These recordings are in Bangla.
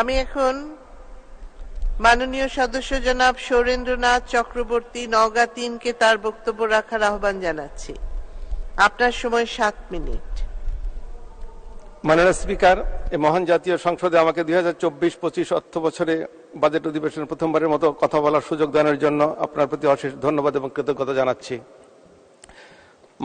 আমি এখন মাননীয় সদস্য জনাব সৌরেন্দ্রনাথ চক্রবর্তী নওগাঁ তিনকে তার বক্তব্য রাখার আহ্বান জানাচ্ছি। আপনার সময় সাত মিনিট। মাননীয় স্পিকার মহান জাতীয় সংসদে আমাকে দুই হাজার চব্বিশ পঁচিশ অর্থ বছরে বাজেট অধিবেশনে প্রথমবারের মতো কথা বলার সুযোগ দেওয়ার জন্য আপনার প্রতি অশেষ ধন্যবাদ এবং কৃতজ্ঞতা জানাচ্ছি।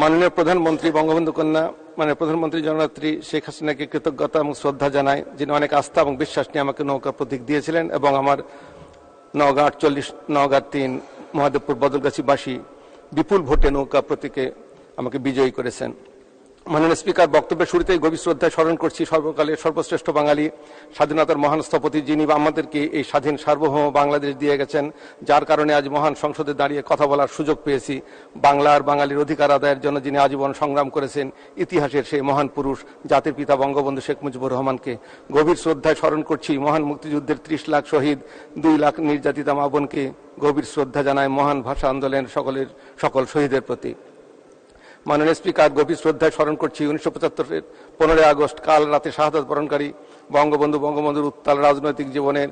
মাননীয় প্রধানমন্ত্রী বঙ্গবন্ধু কন্যা মানে প্রধানমন্ত্রী জননেত্রী শেখ হাসিনাকে কৃতজ্ঞতা এবং শ্রদ্ধা জানাই, যিনি অনেক আস্থা এবং বিশ্বাস নিয়ে আমাকে নৌকা প্রতীক দিয়েছিলেন এবং আমার নওগাঁ আটচল্লিশ, নওগাঁ তিন, মহাদেবপুর বদলগাছিবাসী বিপুল ভোটে নৌকা প্রতীকে আমাকে বিজয়ী করেছেন। মাননীয় স্পিকার, বক্তব্যের শুরুতেই গভীর শ্রদ্ধায় স্মরণ করছি সর্বকালের সর্বশ্রেষ্ঠ বাঙালি, স্বাধীনতার মহান স্থপতি যিনি আমাদেরকে এই স্বাধীন সার্বভৌম বাংলাদেশ দিয়ে গেছেন, যার কারণে আজ মহান সংসদে দাঁড়িয়ে কথা বলার সুযোগ পেয়েছি। বাংলার বাঙালির অধিকার আদায়ের জন্য যিনি আজীবন সংগ্রাম করেছেন, ইতিহাসের সেই মহান পুরুষ, জাতির পিতা বঙ্গবন্ধু শেখ মুজিবুর রহমানকে। গভীর শ্রদ্ধায় স্মরণ করছি মহান মুক্তিযুদ্ধের ত্রিশ লাখ শহীদ, দুই লাখ নির্যাতিতা মা বোনকে। গভীর শ্রদ্ধা জানায় মহান ভাষা আন্দোলনের সকলের, সকল শহীদের প্রতি। মাননীয় স্পিকার গভীর শ্রদ্ধায় স্মরণ করছি উনিশশো পঁচাত্তরের পনেরোই আগস্ট কাল রাতে শাহাদত বরণকারী বঙ্গবন্ধু বঙ্গবন্ধুর উত্তাল রাজনৈতিক জীবনের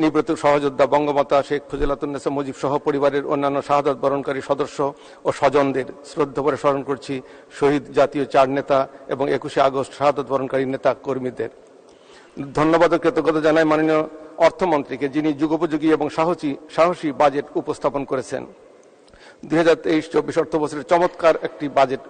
নিবৃত সহযোদ্ধা বঙ্গমাতা শেখ ফজিলাতুন্নেসা মুজিব সহ পরিবারের অন্যান্য শাহাদত বরণকারী সদস্য ও স্বজনদের শ্রদ্ধা করে স্মরণ করছি শহীদ জাতীয় চার নেতা এবং একুশে আগস্ট শাহাদত বরণকারী নেতা কর্মীদের। ধন্যবাদ ও কৃতজ্ঞতা জানাই মাননীয় অর্থমন্ত্রীকে যিনি যুগোপযোগী এবং সাহসী সাহসী বাজেট উপস্থাপন করেছেন। দুই হাজার তেইশ চব্বিশ অর্থ বছরের চমৎকার একটি বাজেট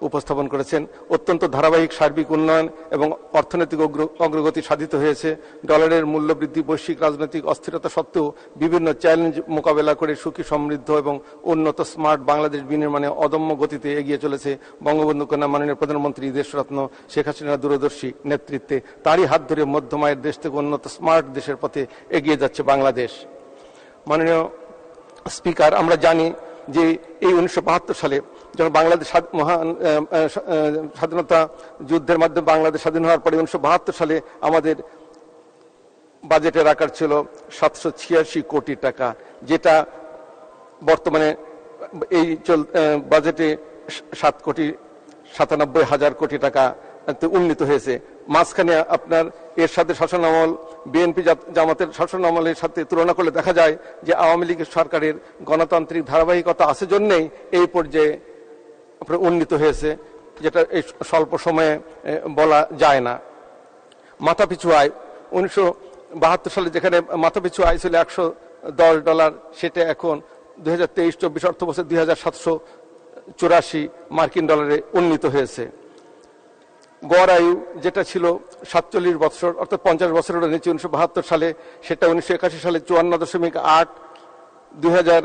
উপস্থাপন করেছেন। অত্যন্ত ধারাবাহিক সার্বিক উন্নয়ন এবং অর্থনৈতিক অগ্র- অগ্রগতি সাধিত হয়েছে। ডলারের মূল্য বৃদ্ধি, বৈশ্বিক রাজনৈতিক অস্থিরতা সত্ত্বেও বিভিন্ন চ্যালেঞ্জ মোকাবেলা করে সুখী, সমৃদ্ধ এবং উন্নত, স্মার্ট বাংলাদেশ বিনির্মাণে অদম্য গতিতে এগিয়ে চলেছে বঙ্গবন্ধু কন্যা মাননীয় প্রধানমন্ত্রী দেশরত্ন শেখ হাসিনা দূরদর্শী নেতৃত্বে। তারই হাত ধরে মধ্যমায়ের দেশ থেকে উন্নত, স্মার্ট দেশের পথে এগিয়ে যাচ্ছে বাংলাদেশ। মাননীয় স্পিকার, আমরা জানি যে এই উনিশশো বাহাত্তর সালে যখন বাংলাদেশ মহান স্বাধীনতা যুদ্ধের মাধ্যমে বাংলাদেশ স্বাধীন হওয়ার পরে উনিশশো বাহাত্তর সালে আমাদের বাজেটের আকার ছিল সাতশো ছিয়াশি কোটি টাকা, যেটা বর্তমানে এই চল বাজেটে সাত কোটি সাতানব্বই হাজার কোটি টাকা উন্নীত হয়েছে। মাঝখানে আপনার এর সাথে শাসন আমল বিএনপি জামাতের শাসন আমলের সাথে তুলনা করলে দেখা যায় যে আওয়ামী লীগের সরকারের গণতান্ত্রিক ধারাবাহিকতা আছে জন্যেই এই পর্যায়ে আপনার উন্নীত হয়েছে, যেটা এই স্বল্প সময়ে বলা যায় না। মাথাপিছু আয়, উনিশশো বাহাত্তর সালে যেখানে মাথাপিছু আয় ছিল একশো দশ ডলার, সেটা এখন দুই হাজার তেইশ চব্বিশ অর্থ বছর দুই সাতশো চুরাশি মার্কিন ডলারে উন্নীত হয়েছে। গড় আয়ু যেটা ছিল সাতচল্লিশ বছর অর্থাৎ পঞ্চাশ বছরের নিচে উনিশশো বাহাত্তর সালে, সেটা উনিশশো একাশি সালে চুয়ান্ন দশমিক আট দুই হাজার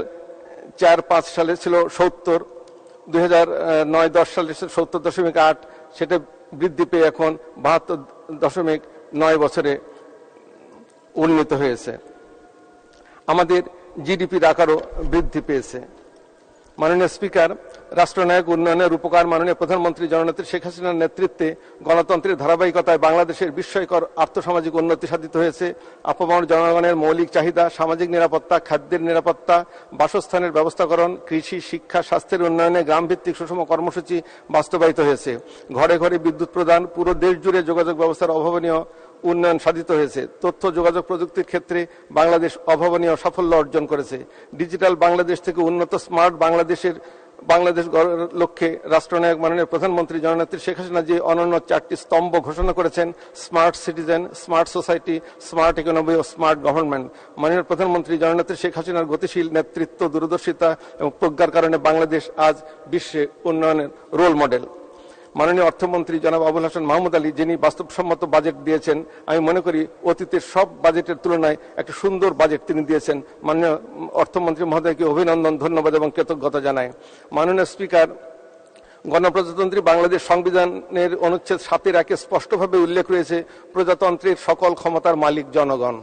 চার পাঁচ সালে ছিল সত্তর দুই হাজার নয় দশ সালে সত্তর দশমিক আট, সেটা বৃদ্ধি পেয়ে এখন বাহাত্তর দশমিক নয় বছরে উন্নীত হয়েছে। আমাদের জিডিপির আকারও বৃদ্ধি পেয়েছে। মাননীয় স্পিকার, রাষ্ট্রনায়ক উন্নয়নের রূপকার মাননীয় প্রধানমন্ত্রী জননেত্রী শেখ হাসিনার নেতৃত্বে গণতন্ত্রের ধারাবাহিকতায় বাংলাদেশের বিস্ময়কর আর্থসামাজিক উন্নতি সাধিত হয়েছে। আপামর জনগণের মৌলিক চাহিদা, সামাজিক নিরাপত্তা, খাদ্যের নিরাপত্তা, বাসস্থানের ব্যবস্থাকরণ, কৃষি, শিক্ষা, স্বাস্থ্যের উন্নয়নে গ্রামভিত্তিক সুষম কর্মসূচি বাস্তবায়িত হয়েছে। ঘরে ঘরে বিদ্যুৎ প্রদান, পুরো দেশ জুড়ে যোগাযোগ ব্যবস্থার অভাবনীয় উন্নয়ন সাধিত হয়েছে। তথ্য যোগাযোগ প্রযুক্তির ক্ষেত্রে বাংলাদেশ অভাবনীয় সাফল্য অর্জন করেছে। ডিজিটাল বাংলাদেশ থেকে উন্নত স্মার্ট বাংলাদেশের বাংলাদেশ গড়ার লক্ষ্যে রাষ্ট্রনায়ক মাননীয় প্রধানমন্ত্রী জননেত্রী শেখ হাসিনা যে অনন্য চারটি স্তম্ভ ঘোষণা করেছেন, smart citizen, smart society, smart economy ও স্মার্ট গভর্নমেন্ট। মাননীয় প্রধানমন্ত্রী জননেত্রী শেখ হাসিনার গতিশীল নেতৃত্ব, দূরদর্শিতা এবং প্রজ্ঞার কারণে বাংলাদেশ আজ বিশ্বে উন্নয়নের রোল মডেল। মাননীয় অর্থমন্ত্রী জনাব আবুল হাসান মাহমুদ আলী, যিনি বাস্তবসম্মত বাজেট দিয়েছেন, আমি মনে করি অতীতের সব বাজেটের তুলনায় একটা সুন্দর বাজেট তিনি দিয়েছেন। মাননীয় অর্থমন্ত্রী মহোদয়কে অভিনন্দন, ধন্যবাদ এবং কৃতজ্ঞতা জানাই। মাননীয় স্পিকার, গণপ্রজাতন্ত্রী বাংলাদেশ সংবিধানের অনুচ্ছেদ সাতের একে স্পষ্টভাবে উল্লেখ রয়েছে, প্রজাতন্ত্রের সকল ক্ষমতার মালিক জনগণ।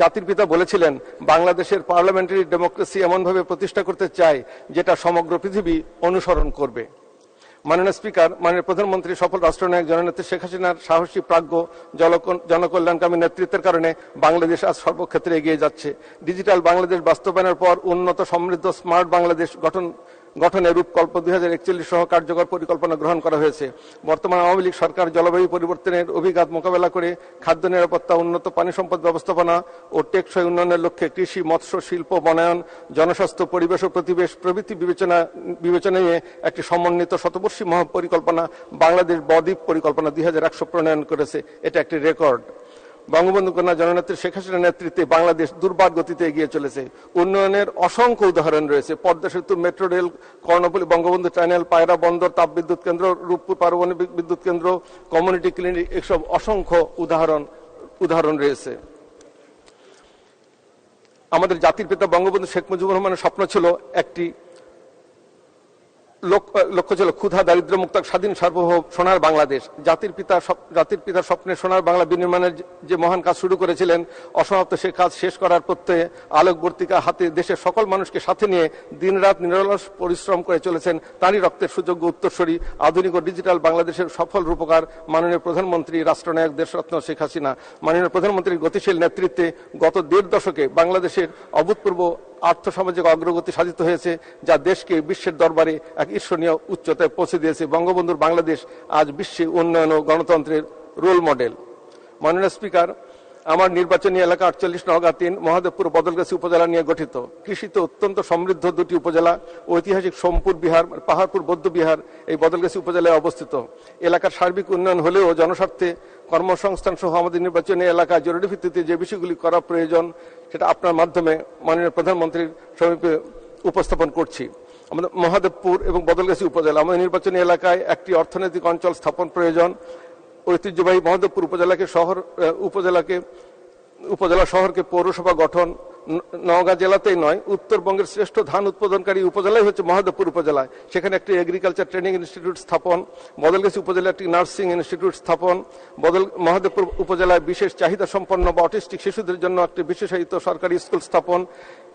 জাতির পিতা বলেছিলেন, বাংলাদেশের পার্লামেন্টারি ডেমোক্রেসি এমনভাবে প্রতিষ্ঠা করতে চায়, যেটা সমগ্র পৃথিবী অনুসরণ করবে। মাননীয় স্পিকার, মাননীয় প্রধানমন্ত্রী, সফল রাষ্ট্রনায়ক, জননেত্রী শেখ হাসিনার সাহসী প্রাজ্ঞ জনকল্যাণকামী নেতৃত্বের কারণে বাংলাদেশ আজ সর্বক্ষেত্রে এগিয়ে যাচ্ছে। ডিজিটাল বাংলাদেশ বাস্তবায়নের পর উন্নত সমৃদ্ধ স্মার্ট বাংলাদেশ গঠন গঠনের রূপকল্প দুই হাজার একচল্লিশ সহ কার্যকর পরিকল্পনা গ্রহণ করা হয়েছে। বর্তমান আওয়ামী লীগ সরকার জলবায়ু পরিবর্তনের অভিঘাত মোকাবেলা করে খাদ্য নিরাপত্তা, উন্নত পানি সম্পদ ব্যবস্থাপনা ও টেকসই উন্নয়নের লক্ষ্যে কৃষি, মৎস্য, শিল্প, বনায়ন, জনস্বাস্থ্য, পরিবেশ ও প্রতিবেশ প্রভৃতি বিবেচনা বিবেচনা নিয়ে একটি সমন্বিত শতবর্ষী মহাপরিকল্পনা বাংলাদেশ বদ্বীপ পরিকল্পনা দুই হাজার একশো প্রণয়ন করেছে। এটা একটি রেকর্ড। বঙ্গবন্ধু কন্যা জননেত্রী শেখ হাসিনার নেতৃত্বে বাংলাদেশ দুর্বার গতিতে এগিয়ে চলেছে। উন্নয়নের অসংখ্য উদাহরণ রয়েছে। পদ্মা সেতু, metro rail, Karnaphuli, Bangabandhu tunnel Payra বন্দর তাপ বিদ্যুৎ কেন্দ্র, রূপপুর পারমাণবিক বিদ্যুৎ কেন্দ্র কমিউনিটি ক্লিনিক এসব অসংখ্য উদাহরণ উদাহরণ রয়েছে। আমাদের জাতির পিতা বঙ্গবন্ধু শেখ মুজিবুর রহমানের স্বপ্ন ছিল একটি লক্ষ্য ছিল, ক্ষুধা দারিদ্র মুক্ত স্বাধীন, সার্বভৌম, সোনার বাংলাদেশ। জাতির পিতা জাতির পিতার স্বপ্নে সোনার বাংলা বিনির্মাণের যে- যে মহান কাজ শুরু করেছিলেন, অসমাপ্ত সে কাজ শেষ করার প্রত্যয়ে আলোকবর্তিকা হাতে দেশের সকল মানুষকে সাথে নিয়ে দিনরাত নিরলস পরিশ্রম করে চলেছেন, তারই রক্তের সুযোগ্য উত্তরসূরি, আধুনিক ও ডিজিটাল বাংলাদেশের সফল রূপকার মাননীয় প্রধানমন্ত্রী, রাষ্ট্রনায়ক দেশরত্ন শেখ হাসিনা। মাননীয় প্রধানমন্ত্রীর গতিশীল নেতৃত্বে গত দেড় দশকে বাংলাদেশের অভূতপূর্ব আর্থসামাজিক অগ্রগতি সাধিত হয়েছে, যা দেশকে বিশ্বের দরবারে এক ঈর্ষণীয় উচ্চতায় পৌঁছে দিয়েছে। বঙ্গবন্ধুর বাংলাদেশ আজ বিশ্বে উন্নয়ন ও গণতন্ত্রের রোল মডেল মাননীয় স্পিকার আমার নির্বাচনী এলাকা আটচল্লিশ নগা তিন, মহাদেবপুর বদলগাছি উপজেলা নিয়ে গঠিত। কৃষিতে অত্যন্ত সমৃদ্ধ দুটি উপজেলা, ঐতিহাসিক সোমপুর বিহার, পাহাড়পুর বৌদ্ধ বিহার এই বদলগাছি উপজেলায় অবস্থিত। এলাকার সার্বিক উন্নয়ন হলেও জনস্বার্থে কর্মসংস্থান সহ আমাদের নির্বাচনী এলাকা জরুরি ভিত্তিতে যে বিষয়গুলি করা প্রয়োজন, সেটা আপনার মাধ্যমে মাননীয় প্রধানমন্ত্রীর সমীপে উপস্থাপন করছি। আমাদের মহাদেবপুর এবং বদলগাছি উপজেলা, আমাদের নির্বাচনী এলাকায় একটি অর্থনৈতিক অঞ্চল স্থাপন প্রয়োজন। ঐতিহ্যবাহী মহাদেবপুর উপজেলাকে শহর উপজেলাকে, উপজেলা শহরকে পৌরসভা গঠন নওগাঁ জেলাতেই নয়, উত্তরবঙ্গের শ্রেষ্ঠ ধান উৎপাদনকারী উপজেলাই হচ্ছে মহাদেবপুর উপজেলায় সেখানে একটি এগ্রিকালচার ট্রেনিং ইনস্টিটিউট স্থাপন, বদলগাছি উপজেলায় একটি নার্সিং ইনস্টিটিউট স্থাপন, বদল মহাদেবপুর উপজেলায় বিশেষ চাহিদা সম্পন্ন বা অটিস্টিক শিশুদের জন্য একটি বিশেষায়িত সরকারি স্কুল স্থাপন,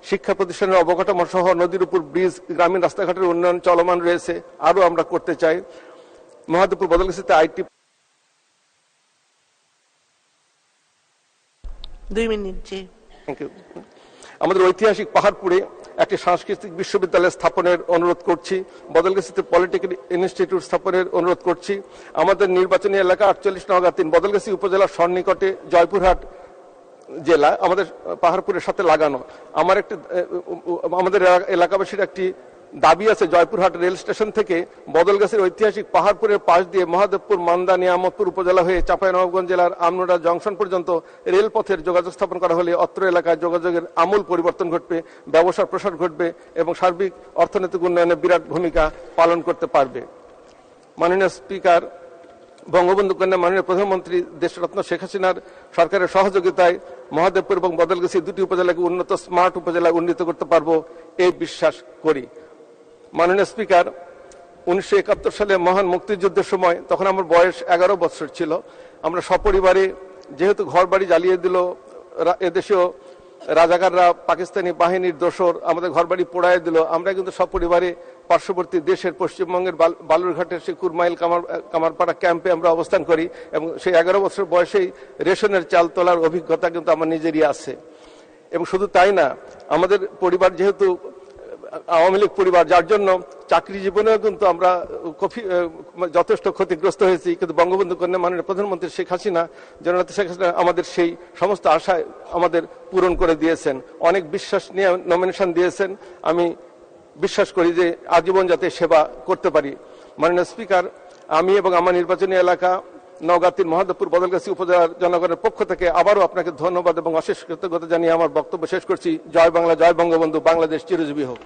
শিক্ষা প্রতিষ্ঠানের অবকাঠামো সহ নদীর উপর ব্রিজ গ্রামীণ রাস্তাঘাটের উন্নয়ন চলমান রয়েছে, আরও আমরা করতে চাই। মহাদেবপুর বদলগাছিতে আইটি দুই মিনিট, জি। Thank you. আমাদের ঐতিহাসিক পাহাড়পুরে একটি সাংস্কৃতিক বিশ্ববিদ্যালয় স্থাপনের অনুরোধ করছি, বদলগাছিতে পলিটেকনিক ইনস্টিটিউট স্থাপনের অনুরোধ করছি। আমাদের নির্বাচনী এলাকা আটচল্লিশ নগা তিন, বদলগাছি উপজেলার সন্নিকটে জয়পুরহাট জেলা, আমাদের পাহাড়পুরের সাথে লাগানো। আমার একটি আমাদের এলা- এলাকাবাসীর একটি দাবি আছে জয়পুরহাট রেল স্টেশন থেকে বদলগাছের ঐতিহাসিক পাহাড়পুরের পাশ দিয়ে মহাদেবপুর মান্দা নিয়ামতপুর উপজেলা হয়ে চাঁপাইনবাবগঞ্জ জেলার আমনোড়া জংশন পর্যন্ত রেলপথের যোগাযোগ স্থাপন করা হলে অত্র এলাকায় যোগাযোগের আমূল পরিবর্তন ঘটবে, ব্যবসার প্রসার ঘটবে এবং সার্বিক অর্থনৈতিক উন্নয়নে বিরাট ভূমিকা পালন করতে পারবে। মাননীয় স্পিকার, বঙ্গবন্ধু কন্যা মাননীয় প্রধানমন্ত্রী দেশরত্ন শেখ হাসিনার সরকারের সহযোগিতায় মহাদেবপুর এবং বদলগাছি দুটি উপজেলাকে উন্নত স্মার্ট উপজেলায় উন্নীত করতে পারব, এই বিশ্বাস করি। মাননীয় স্পিকার, উনিশশো একাত্তর সালে মহান মুক্তিযুদ্ধের সময়, তখন আমার বয়স এগারো বছর ছিল, আমরা সপরিবারে যেহেতু ঘর বাড়ি জ্বালিয়ে দিল এদেশেও রাজাকাররা, পাকিস্তানি বাহিনীর দোসর, আমাদের ঘরবাড়ি পোড়ায় দিল, আমরা কিন্তু সপরিবারে পার্শ্ববর্তী দেশের পশ্চিমবঙ্গের বাল- বালুরঘাটের সেই কুরমাইল কামার, কামারপাড়া ক্যাম্পে আমরা অবস্থান করি এবং সেই এগারো বছর বয়সেই রেশনের চাল তোলার অভিজ্ঞতা কিন্তু আমার নিজেরই আছে। এবং শুধু তাই না, আমাদের পরিবার যেহেতু আওয়ামী লীগ পরিবার, যার জন্য চাকরি জীবনেও কিন্তু আমরা যথেষ্ট ক্ষতিগ্রস্ত হয়েছি। কিন্তু বঙ্গবন্ধু কন্যা মাননীয় প্রধানমন্ত্রী শেখ হাসিনা, জননেত্রী শেখ হাসিনা আমাদের সেই সমস্ত আশায় আমাদের পূরণ করে দিয়েছেন। অনেক বিশ্বাস নিয়ে নমিনেশন দিয়েছেন। আমি বিশ্বাস করি যে আজীবন যাতে সেবা করতে পারি। মাননীয় স্পিকার আমি এবং আমার নির্বাচনী এলাকা নওগাতির মহাদেবপুর বদলগাছি উপজেলার জনগণের পক্ষ থেকে আবারও আপনাকে ধন্যবাদ এবং অশেষ কৃতজ্ঞতা জানিয়ে আমার বক্তব্য শেষ করছি। জয় বাংলা, জয় বঙ্গবন্ধু, বাংলাদেশ চিরজীবী হোক।